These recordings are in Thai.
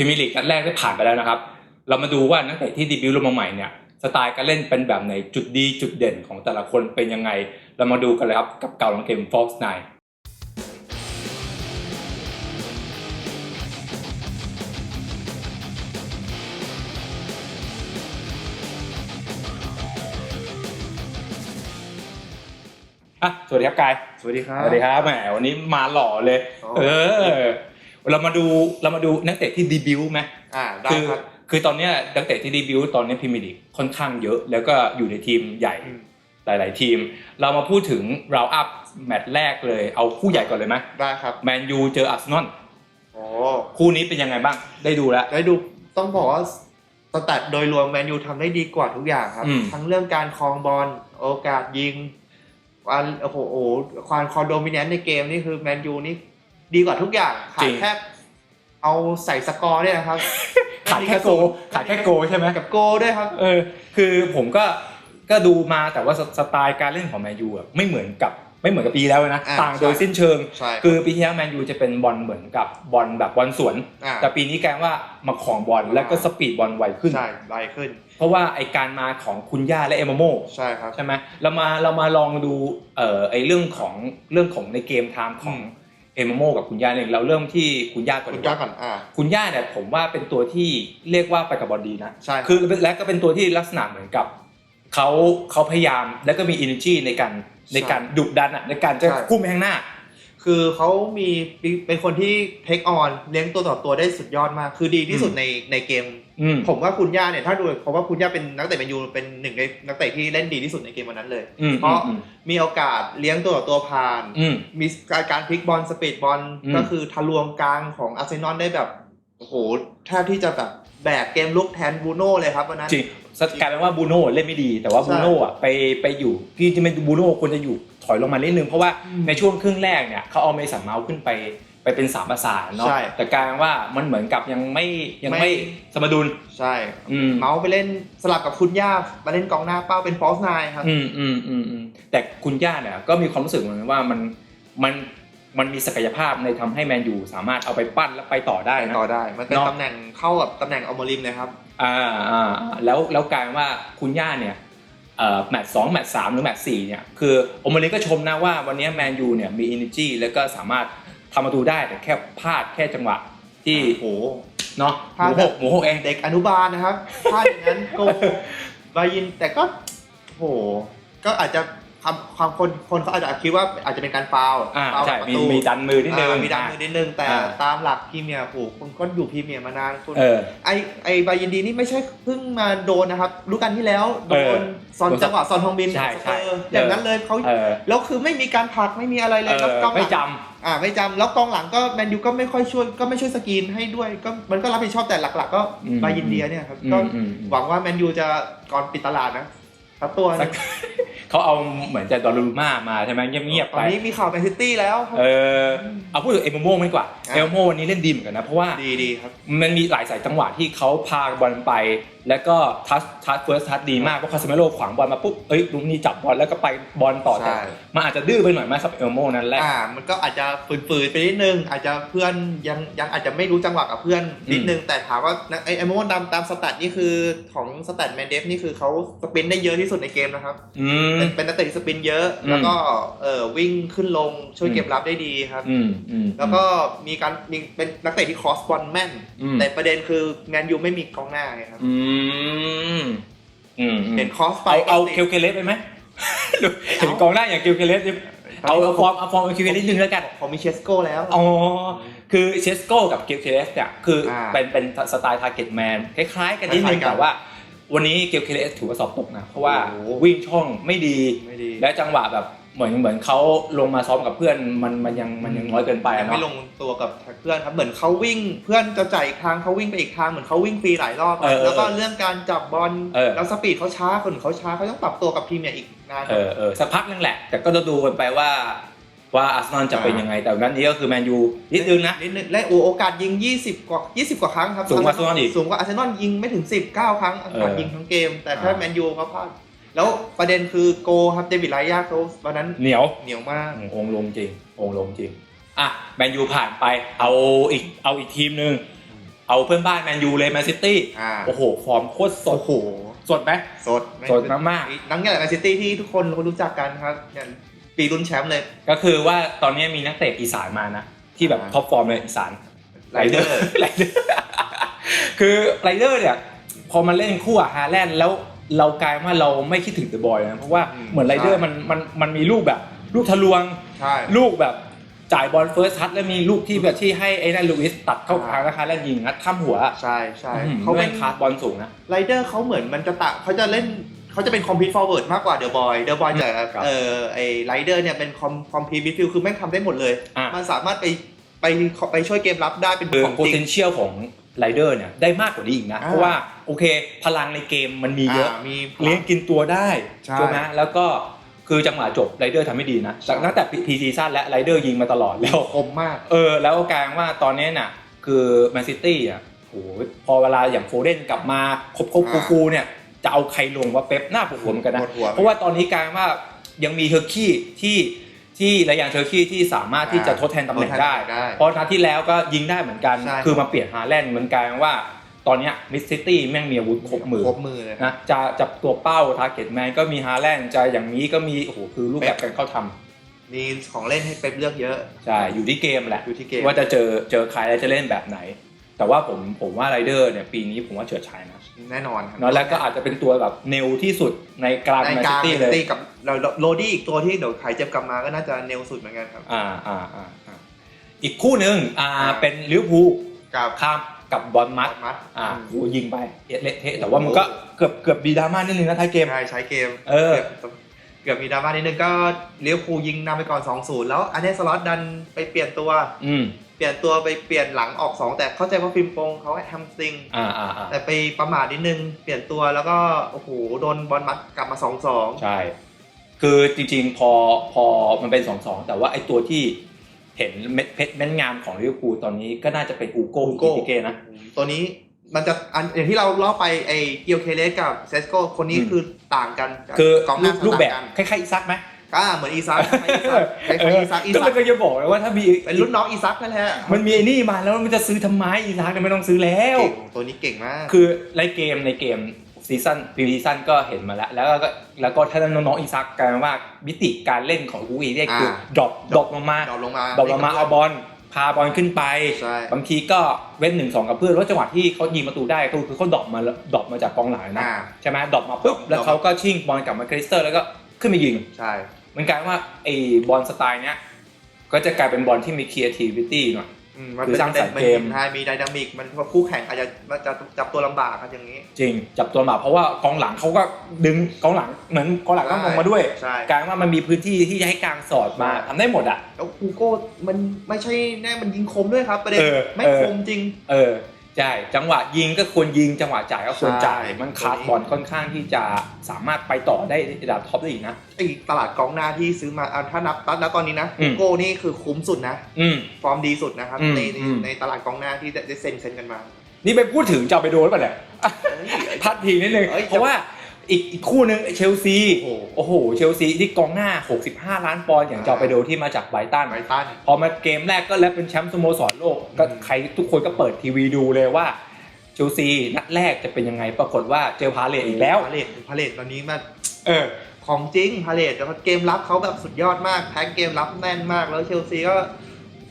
พรีเมียร์ลีกนัดแรกได้ผ่านไปแล้วนะครับ เรามาดูว่านักเตะที่ดีบิวต์ลงมาใหม่เนี่ยสไตล์การเล่นเป็นแบบไหนจุดดีจุดเด่นของแต่ละคนเป็นยังไง เรามาดูกันเลยครับกับเก่าหลังเกม Fox 9อะสวัสดีครับกาย สวัสดีครับ สวัสดีครับแหมวันนี้มาหล่อเลยอ๋อเออ เรามาดูเรามาดูนักเตะที่ดีบิวต์ไหมอ่าได้คือครับคือตอนเนี้ยนักเตะที่ดีบิวต์ตอนนี้พรีเมียร์ลีกค่อนข้างเยอะ แล้วก็อยู่ในทีมใหญ่อืมหลาย ๆ ทีม เรามาพูดถึงเราอัพแมตช์แรกเลยเอาคู่ใหญ่ก่อนเลยไหมได้ครับแมนยูเจออาร์เซนอลโอ้คู่นี้เป็นยังไงบ้างได้ดูแล้ว ได้ดูต้องบอกว่าสแตทโดยรวมแมนยูทำได้ดีกว่าทุกอย่างครับ อืม ทั้งเรื่องการครองบอลโอกาสยิงความโอ้โหโอ้โหความคอนโดมิเนนต์ในเกมนี่คือแมนยูนี่ ดีกว่าทุกอย่างขาดแค่เอาใส่สกอร์เนี่ยนะครับ ขาดแค่โกลขาดแค่โกลใช่ไหมกับโกด้วยครับ เออ คือผมก็ก็ดูมาแต่ว่าสสไตล์การเล่นของแมนยูอะไม่เหมือนกับไม่เหมือนกับปีแล้วนะอ่าต่างโดยใช่สิ้นเชิงใช่คือปีที่แล้วแมนยูจะเป็นบอลเหมือนกับบอลแบบบอลสวนอ่าแต่ปีนี้กลายว่ามาของบอลแล้วก็สปีดบอลไวขึ้นใช่ไวขึ้น เพราะว่าไอการมาของคุณย่าและเอมโมใช่ครับใช่ไหมเรามาเรามาลองดูเอ่อไอเรื่องของเรื่องของในเกมไทม์ของอืม เอมโมกับคุณย่าเนี่ยเราเริ่มที่คุณย่าก่อนคุณดีกย่าว่าก่อนอ่าคุณย่าเนี่ยผมว่าเป็นตัวที่เรียกว่าไปกับบอลดีนะใช่รับคือและก็เป็นตัวที่ลักษณะเหมือนกับเขาเขาพยายามแล้วก็มี energy ในการในการดุดันอะในการจะใช่พุ่งไปข้างหน้า คือเขามีเป็นคนที่เทคออนเลี้ยงตัวต่อตัวได้สุดยอดมาก คือดีที่สุดอืมในในเกมอืม ผมว่าคุณย่าเนี่ยถ้าดูผมว่าคุณย่าเป็นนักเตะแมนยูเป็นหนึ่งในนักเตะที่เล่นดีที่สุดในเกมวันนั้นเลยอืมเพราะอืมมีโอกาสเลี้ยงตัวต่อตัวผ่านอืมมีการการพลิกบอลสปีดบอลอืมก็คือทะลวงกลางของอาร์เซนอลได้แบบโอ้โหแทบที่จะแบบแบกเกมลุกแทนบรูโน่เลยครับวันนั้นจริงสกลายเป็นว่าบูโน่เล่นไม่ดี แต่ว่าใช่บูโน่อะไปไปอยู่ที่จะเป็นบูโน่ควรจะอยู่ถอยลงมานิดนึงเพราะว่าอืมในช่วงครึ่งแรกเนี่ยเขาเอาเมสันเมาส์ขึ้นไป ไปเป็นสามประสานเนาะใช่ แต่กลายเป็นว่ามันเหมือนกับยังไม่ยังไม่ไม่สมดุล ใช่ อืม เมาส์ไปเล่นสลับกับคุณย่ามาเล่นกองหน้าเป้าเป็นฟอสไนครับ อืมอืมอืมอืมแต่คุณย่าเนี่ยก็มีความรู้สึกเหมือนกันว่ามันมันมันมีศักยภาพในทำให้แมนยูสามารถเอาไปปั้นแล้วไปต่อได้นะ ต่อได้ มันเป็นเนาะ ตำแหน่งเข้ากับตำแหน่งอัลโมริมเลยครับอ่าอ่าแล้วแล้วกลายเป็นว่าคุณย่าเนี่ยเอ่อแมตช์สองแมตช์สามหรือแมตช์สี่เนี่ยคือโอมาริก็ชมนะว่าวันนี้แมนยูเนี่ยมี energy แล้วก็สามารถ ทำประตูได้แต่แค่พลาดแค่จังหวะ ที่โอ้โหเนาะหพลาดมูหกหมูหกเอง เด็กอนุบาลนะครับ ถ้าอย่างนั้นโกบายินแต่ก็โหก็อาจจะ ความความคนคนเขาอาจจะคิดว่าอาจจะเป็นการฟาวล์อ่าฟาวล์ใช่กับประมีตูมีดันมือนิดนึง อ่ามีดันมือนิดนึงแต่อ่าตามหลักพรีเมียร์โหคุณก็อยู่พรีเมียร์มานานคุณเออไอไอบายินดีนี่ไม่ใช่เพิ่งมาโดนนะครับรู้กันที่แล้วโดเออนซอนโดนจังหวะซอนทองบินใช่สใช่เปอร์อย่างนั้นเลยเขาเออ แล้วคือไม่มีการผลักไม่มีอะไรเลยแล้วเออกองหไม่ลังจอ่าไม่จำแล้วกองหลังก็แมนยูก็ไม่ค่อยช่วยก็ไม่ช่วยสกรีนให้ด้วยก็มันก็รับผิดชอบแต่หลัก ๆ ก็อืมบายินเดียเนี่ยครับอืมก็อืมอืม หวังว่าแมนยูจะก่อนปิดตลาดนะ ครับตัวสักเขาเอาเหมือนจะดอลลูม่ามาใช่ไหมเงียบๆตอไปนนี้มีข่าวแมนซิตี้แล้วครับเออเอาพูดถึงเอมโมไม่ดีกว่าอะเอมโมวันนี้เล่นดีเหมือนกันนะ เพราะว่าดีดีครับมันมีหลายสายจังหวะที่เขาพาบอลไป แล้วก็ทัชทัชเฟิร์สทัชดีมากเพราะคาสเมโลขวางบอลมาปุ๊บเอ้ยลุงนี่จับบอลแล้วก็ไปบอลต่อใช่แต่มันอาจจะดื้อไปหน่อยไหมครับเอลโมนั่นแหละอ่ามันก็อาจจะฝืนๆไปนิดนึงอาจจะเพื่อนยังยังอาจจะไม่รู้จังหวะกับเพื่อนนิดนึงแต่ถามว่าไอไอโมตามตามสแตทนี่คือของสแตทแมนเดฟนี่คือเขาสปรินต์ได้เยอะที่สุดในเกมนะครับ อืม เป็นเป็นนักเตะที่สปรินต์เยอะ อืม แล้วก็เอ่อวิ่งขึ้นลงช่วยอืมเก็บรับได้ดีครับ อืมอืม แล้วก็มีการมีเป็นนักเตะที่คอสบอลแม่น อืม แต่ประเด็นคือแมนยูไม่มีกองหน้าไงครับอืมอืมอืมเห็นคอสไปเอาเอาก็ติดเคลเคเลสไปไหมเห็นกองหน้าอย่างเคลเคเลสดิเอาเอาฟอร์มเอาฟอร์มเคลเคเลสนิดนึงแล้วกัน ผมมีเชสโก้แล้ว อ๋อ คือเชสโก้กับเกลเคเลสเนี่ย คืออาเป็นเป็นสไตล์ทาร์เก็ตแมนคล้ายๆกันนิดนึงคล้ายๆกัน แต่ว่า วันนี้เกลเคเลสถือว่าสอบตกนะ เพราะว่าโอ้โหวิ่งช่องไม่ดี ไม่ดี และจังหวะแบบเหมือนเหมือนเขาลงมาซ้อมกับเพื่อนมันมันยังมันยังน้อยเกินไปยังอะไม่ลเนาะงตัวกับเพื่อนครับเหมือนเขาวิ่งเพื่อนจะจ่ายอีกทางเขาวิ่งไปอีกทางเหมือนเขาวิ่งฟรีหลายรอบอะเออเออแล้วก็เรื่องการจับบอลเออแล้วสปีดเขาช้าคนอื่นเขาช้าเขาต้องปรับตัวกับพรีเมียร์อีกนาน เออเออสักพักนึงแหละ แต่ก็จะดูกันไปว่า ว่าอาร์เซนอลจะเป็นยังไง แต่นั้นนี้ก็คือแมนยูนิดนึงนะนิดนึงและโอโอกาสยิง 20 กว่า 20 กว่าครั้งครับสูงกว่าอาร์เซนอลอีกสูงกว่าอาร์เซนอลยิงไม่ถึง 19 ครั้งโอกาสเออยิงทั้งเกม แต่ถ้าอ่าแมนยูเขาพลาดแล้วประเด็นคือโกครับเดวิดไลยาเขาวันนั้นเหนียวเหนียวมากองค์ลงจริงองค์ลงจริงอะแมนยูผ่านไปเอาอีกเอาอีกทีมหนึ่งเอาเพื่อนบ้านแมนยูเลยแมนซิตี้อ่าโอ้โห ฟอร์มโคตรสดโอ้โหสดไหมสดสดมากนักแข่งแมนซิตี้ที่ทุกคนรู้จักกันครับอย่าง ปีรุ่นแชมป์เลย ก็คือว่าตอนนี้มีนักเตะอีสานมานะ ที่แบบอ่าท็อปฟอร์มเลยอีสานไรเดอร์ไรเดอร์คือไรเดอร์เนี่ยพอมาเล่นคู่กับฮาแลนด์แล้วเรากลายว่าเราไม่คิดถึงเดอะบอยนะเพราะว่าอืมเหมือนไรเดอร์ใช่มันมันมันมีลูกแบบ ลูกทะลวงใช่ลูกแบบจ่ายบอลเฟิร์สทัชแล้วมีลูกที่แบบที่ให้ไอ้นั่นลูอิสตัดเข้าอ่าทางนะคะแล้วยิงงัดข้ามหัว ใช่ใช่เขาเขาเป็เป็นนคาร์ดบอลสูงนะไรเดอร์เขาเหมือนมันจะตะเขาจะเล่น เขาจะเป็นคอมพิวต์ฟอร์เวิร์ดมากกว่าเดอะบอยเดอะบอยแต่ครับเออไอไรเดอร์เนี่ยเป็นคอมคอมพิวต์มิดฟิลคือแม่งทำได้หมดเลย อะ มันสามารถไปไปไปช่วยเกมรับได้เป็นคือ ของจริง potential ของไรเดอร์เนี่ยได้มากกว่านี้อีกนะ อ่า เพราะว่าโอเค พลังในเกมมันมีเยอะามี เลี้ยงกินตัวได้ใช่ใช่ไหมแล้วก็คือจังหวะจบไรเดอร์ทำไม่ดีนะใช่ตั้งแต่พีซีซั่นและไรเดอร์ยิงมาตลอดแล้ว คมมาก เออแล้วกลายว่าตอนนี้น่ะ คือแมนซิตี้อะโหพอเวลาอย่างโฟเดนกลับมาครบครบอ่าฟูๆเนี่ย จะเอาใครลงว่าเป๊ปหน้าปวดหัวเหมือนกันนะ ปวดหัวเพราะว่าตอนนี้กลายว่ายังมีเทอร์คี้ที่ที่ระยางเทอร์คี้ที่สามารถที่จะทดแทนตำแหน่งได้ได้เพราะนัดที่แล้วก็ยิงได้เหมือนกัน ใช่ คือมาเปลี่ยนฮาแลนด์เหมือนกันว่า ตอนเนี้ยมิสซิตี้แม่งมีอาวุธครบมือ ครบมือเลย นะจะจับตัวเป้าทาร์เก็ตแมนก็มีฮาแลนด์จะอย่างนี้ก็มีโอ้โหคือรูปแบบการเข้าทำมีของเล่นให้เป๊ปเลือกเยอะใช่อยู่ที่เกมแหละ อยู่ที่เกมว่าจะเจอเจอใครแล้วจะเล่นแบบไหน แต่ว่าผมผมว่าไรเดอร์เนี่ยปีนี้ผมว่าเฉิดฉายนะแน่นอนครับเนาะแล้วก็อาจจะเป็นตัวแบบเนวที่สุดในกลางในแมนกซิลางตี้เลยตีกับเราโรดี้อีกตัวที่เดี๋ยวหายเจ็บกลับมาก็น่าจะเนวสุดเหมือนกันครับ อ่าอ่าอ่าอ่าอีกคู่หนึ่งอ่าอ่า เป็นลิเวอร์พูลกับข้ามกับบอลมัดมัดอ่าโหยิงไปเละเทะแต่ว่ามันก็เกือบเกือบดีดราม่านิดนึงนะท้ายเกม ใช่ใช้เกมเออกือบ เกือบมีดราม่านิดนึงก็เลี้ยวภูลยิงนำไปก่อน 2-0 แล้วอันนี้สล็อตดันไปเปลี่ยนตัว อืม เปลี่ยนตัวไปเปลี่ยนหลังออก 2 แต่เข้าใจว่าฟิล์มโปงเขาแฮมสตริง อ่าอ่าอ่าแต่ไปประมาทนิดนึง เปลี่ยนตัวแล้วก็โอ้โหโดนบอลมัดกลับมา 2-2 ใช่ คือจริงๆ พอพอมันเป็นสองสองแต่ว่าไอ้ตัวที่เห็นเม็ดเพชรเม็ดงามของลิเวอร์พูลตอนนี้ก็น่าจะเป็นอูโก้อูโก้อิติเก้นะ ตัวนี้ มันจะอันอย่างที่เราเล่าไปไอเกียวเคเลสกับเซสโกคนนี้อืมคือต่างกันคือกองหรูน้าปรูปแบบต่างคล้ายๆอีซักไหมกันอ่าเหมือนอีซักคล้ายๆอีซักคล้ายๆอีซักอีก็ซัเลกยก็จะบอกเลยว่าถ้ามีเป็นรุ่นน้องอีซักนั่นแหละมันมีไอ้นี่มาแล้วมันจะซื้อทำไมอีซักเนี่ยไม่ต้องซื้อแล้วเก่งตัวนี้เก่งมาก คือในเกมในเกมซีซั่นปีซีซั่นก็เห็นมาแล้ว แล้วก็แล้วก็ถ้าน้องๆอีซักกลายเป็นว่ามิติการเล่นของอูอีเนี่ยคืออ่าดรอปดรอปลงมาดรอปลงมาดรอปลงมาเอาบอล พาบอลขึ้นไป ใช่ บางทีก็เว้นหนึ่งสองกับเพื่อนแล้วจังหวะที่เขายิงประตูได้ก็คือเขาดรอปมาดรอปมาจากกองหลังนะอ่า ใช่ไหมดรอปมาปุ๊บแล้วเขาก็ชิ่งบอลกลับมาคริสเตอร์แล้วก็ขึ้นมายิง ใช่ มันกลายว่าไอ้บอลสไตล์เนี้ยก็จะกลายเป็นบอลที่มี creativity หน่อยอื มมันคือเป็นสร้างสรรค์มันเกมใช่มีไดนามิกมันคู่แข่งอาจจะมันจะจับตัวลำบากครับอย่างนี้ จริงจับตัวมาเพราะว่ากองหลังเขาก็ดึงกองหลังเหมือนกองหลังต้องลงมาด้วยใช่กลายว่ามันมีพื้นที่ที่จะให้กลางสอดมาใช่ทำได้หมดอะแล้วคูโก้มันไม่ใช่แน่มันยิงคมด้วยครับประเด็นเออไม่เออคมจริง เออ ใช่จังหวะยิงก็ควรยิงจังหวะจ่ายก็ควรจ่ายใช่มันคาร์ดบอลค่อนข้างที่จะสามารถไปต่อได้ระดับท็อปได้อีกนะไอ้ตลาดกองหน้าที่ซื้อมาอะถ้านับตัดแล้วตอนนี้นะอืคูมโก้นี่คือคุ้มสุดนะอืมฟอร์มดีสุดนะครับอืมในในอืมในตลาดกองหน้าที่ได้ได้เซ็นเซ็นกันมา นี่ไปพูดถึงจะเอาไปโดนป่ะเนี่ยเอ้ยพัดทีนิดนึงเอ้ยเพราะว่า อีกอีกคู่หนึงเชลซี โอ้โหโอ้โห เชลซีที่กองหน้า 65 ล้านปอนด์อย่างเจ้าไปโดที่มาจากไบรตัน ไบรตัน พอมาเกมแรกก็แล้วเป็นแชมป์สโมสรโลก ก็อืมใครทุกคนก็เปิดทีวีดูเลยว่า เชลซีนัดแรกจะเป็นยังไง ปรากฏว่าเจอพาเลทอีกแล้ว พาเลตพาเลตตอนนี้มันเออ ของจริงพาเลตแต่ว่าเกมรับเขาแบบสุดยอดมากแพ็กเกมรับแน่นมากแล้วเชลซีก็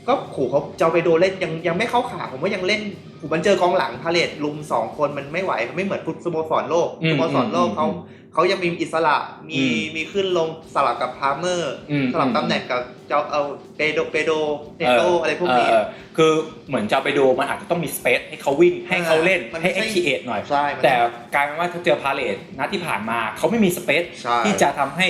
ก็ขู่เขาเจ้าไปโดเล่นยังยังไม่เข้าขาผมว่ายังเล่น ผมมันเจอกองหลังพาเลตลุมสองคนมันไม่ไหวมันไม่เหมือนฟุตสโมสรโลกอืมสโมสรโลกอืมเขาเขายังมีอิสระมีอืมมีขึ้นลงสลับกับพาร์เมอร์อืมสลับตำแหน่งกับเจ้าเอาเปโดเปโดเนโตอะไรพวกนี้เออคือเหมือนจะไปดูมันอาจจะต้องมีสเปซให้เขาวิ่งให้เขาเล่นมันไม่ให้ใช่ให้คีเอทหน่อยใช่มันแต่กลายเป็นว่าถ้าเจอพาเลทนัดที่ผ่านมาเขาไม่มีสเปซใช่ที่จะทำให้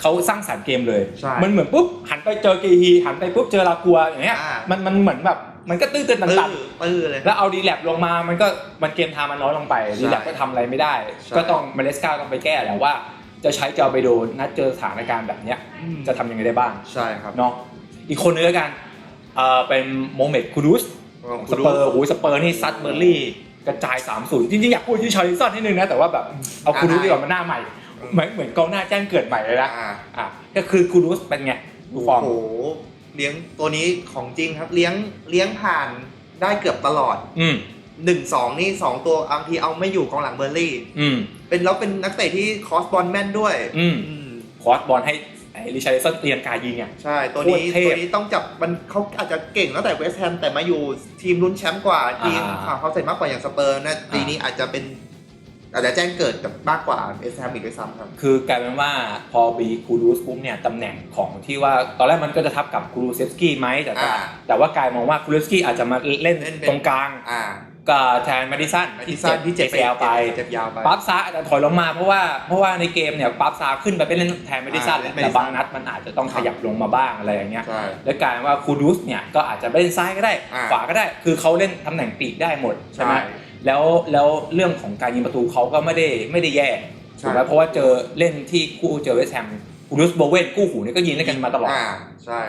เขาสร้างสรรค์เกมเลยใช่มันเหมือนปุ๊บหันไปเจอกีฮีหันไปปุ๊บเจอลากัวอย่างเงี้ยอ่ามันมันเหมือนแบบ มันก็ตื้อตื้อตันตื้ตัอนตื้อเลยแล้วเอาดีแลบลงมามันก็มันเกมทามันน้อยลงไปใช่ดีแลบก็ทำอะไรไม่ได้ใช่ก็ต้องเมเลสกาต้องไปแก้แหละว่า จะใช้เจอไปโดนนัดเจอสถานการณ์แบบเนี้ย จะทำยังไงได้บ้างใช่ครับเนาะอีกคนนึงแล้วกันเอ่อเป็นโมเมดคูดุสสเปอร์โอ้ยสเปอร์นี่ซัดเบอร์รี่กระจาย3-0จริงๆอยากพูดที่ชาริสันนิดนึงนะแต่ว่าแบบเอาคูรูสดีกว่ามันหน้าใหม่เหมือนเหมือนกองหน้าแจ้งเกิดใหม่เลยนะอ่าอะก็คือคูรูสเป็นไงดูฟอร์มโอ้โห เลี้ยงตัวนี้ของจริงครับเลี้ยงเลี้ยงผ่านได้เกือบตลอด อืมหนึ่งสองนี่สองตัวบางทีเอาไม่อยู่กองหลังเบอร์ลี่ อืมเป็นแล้วเป็นนักเตะที่คอสบอลแม่นด้วย อืมอืมคอร์สบอลให้ไอ้ริชาร์ดสันเตียนกายิงเนี่ยใช่ ตัวนี้โคตรเทพตัวนี้ต้องจับมันเขาอาจจะเก่งตั้งแต่เวสต์แฮมแต่มาอยู่ทีมลุ้นแชมป์กว่าทีมอ่าอ่าเขาเสร็จมากกว่าอย่างสเปอร์นะปีนี้อาจจะเป็น อาจจะแจ้งเกิดกับมากกว่าเวสต์แฮมอีกด้วยซ้ำครับ คือกลายเป็นว่าพอบีคูรูสปุ๊บเนี่ยตำแหน่งของที่ว่าตอนแรกมันก็จะทับกับคูรูเซฟสกี้ไหมแต่ว่าอ่าแต่ว่ากายมองว่าคูรูเซฟสกี้อาจจะมาเล่นเล่นเป็น ตรงกลางอ่ากับแทนมาดิสันแมตติสันที่เจ็บเจ็บไป เจ็บยาวไป ปั๊บซาอาจจะถอยลงมาเพราะว่าเพราะว่าในเกมเนี่ยปั๊บซาขึ้นไปเป็นเล่นแทนมาดิสันอ่าเล่นแต่ Madison บางนัดมันอาจจะต้องขยับลงมาบ้างอะไรอย่างเงี้ยใช่ แล้วกลายเป็นว่าคูรูสเนี่ยก็อาจจะไปเล่นซ้ายก็ได้ อ่า ขวาก็ได้ คือเขาเล่นตำแหน่งปีกได้หมดใช่ไหมใช่ แล้วแล้วเรื่องของการยิงประตูเขาก็ไม่ได้ไม่ได้แย่ใช่ถูกไหมเพราะว่าเจอเล่นที่คู่เจอเวสต์แฮมคูรูสโบเวนคู่หูนี่ก็ยิงด้วยกันมาตลอดอ่าใช่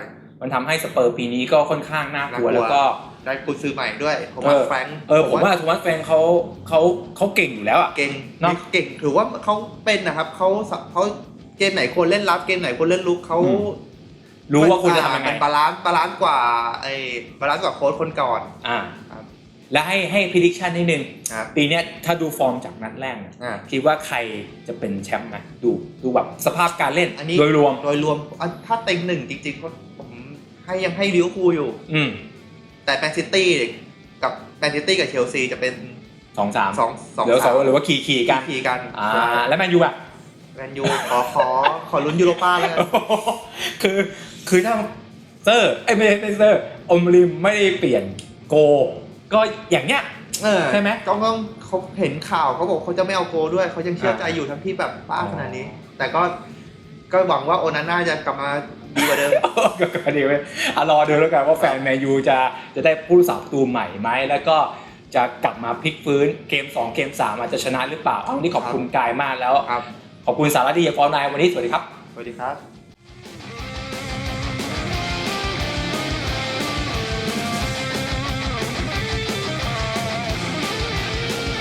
มันทำให้สเปอร์ปีนี้ก็ค่อนข้างน่ากลัวน่ากลัวแล้วก็ได้กุญซื้อใหม่ด้วยผมเอว่าอแฟรงค์เออผมว่าโทมัสแฟรงค์เขาเขาเขาเก่งอยู่แล้วอะเก่งเนอะเก่งถือว่าเขาเป็นนะครับเขาเขาเกมไหนควรเล่นรับเกมไหนควรเล่นลุกเขาอืมรู้ว่าคุณจะทำยังไงเป็นบาลานซ์บาลานซ์กว่าไอ้บาลานซ์กว่าโค้ชคนก่อน อ่าครับ และให้ให้พิดิชันนิดนึง ครับปีเนี้ยถ้าดูฟอร์มจากนัดแรกเนี่ยอ่า คิดว่าใครจะเป็นแชมป์ไหมดูดูแบบสภาพการเล่นอันนี้ โดยรวม โดยรวมอะถ้าเต็งหนึ่งจริงๆก็ผมให้ยังให้ลิเวอร์พูลอยู่ อืมแต่แมนซิตี้กับแมนซิตี้กับเชลซีจะเป็นสองสามสองสองหรือสสาองมหรือว่าขี่ขี่กันทีกันอ่าแล้วแมนยูอะ แมนยูขอขอขอลุ้นยูโรป้าแล้วกัน คือคือถ้าเซอร์ไอ้ยไม่ใช่ไม่ใช่เซอร์อมริมไม่ได้เปลี่ยนโก ก็อย่างเนี้ย เออใช่ไหม ก็ต้องเขาเห็นข่าวเขาบอกเขาจะไม่เอาโกด้วยเขายังเชื่อใจอ่าอยู่ทั้งที่แบบบ้าอ๋อขนาดนี้ แต่ก็ก็หวังว่าโอนาน่าจะกลับมาดีกว่าเดิมก็ก็ดีเว้ยอะรอดูแล้วกันว่าแฟนแมนยูจะจะได้ผู้รักษาประตูใหม่ไหมแล้วก็จะกลับมาพลิกฟื้นเกม 2 เกม 3 อาจจะชนะหรือเปล่าเอาวันนี้ขอบคุณกายมากแล้วครับขอบคุณสารดีฟอร์นายวันนี้สวัสดีครับ สวัสดีครับ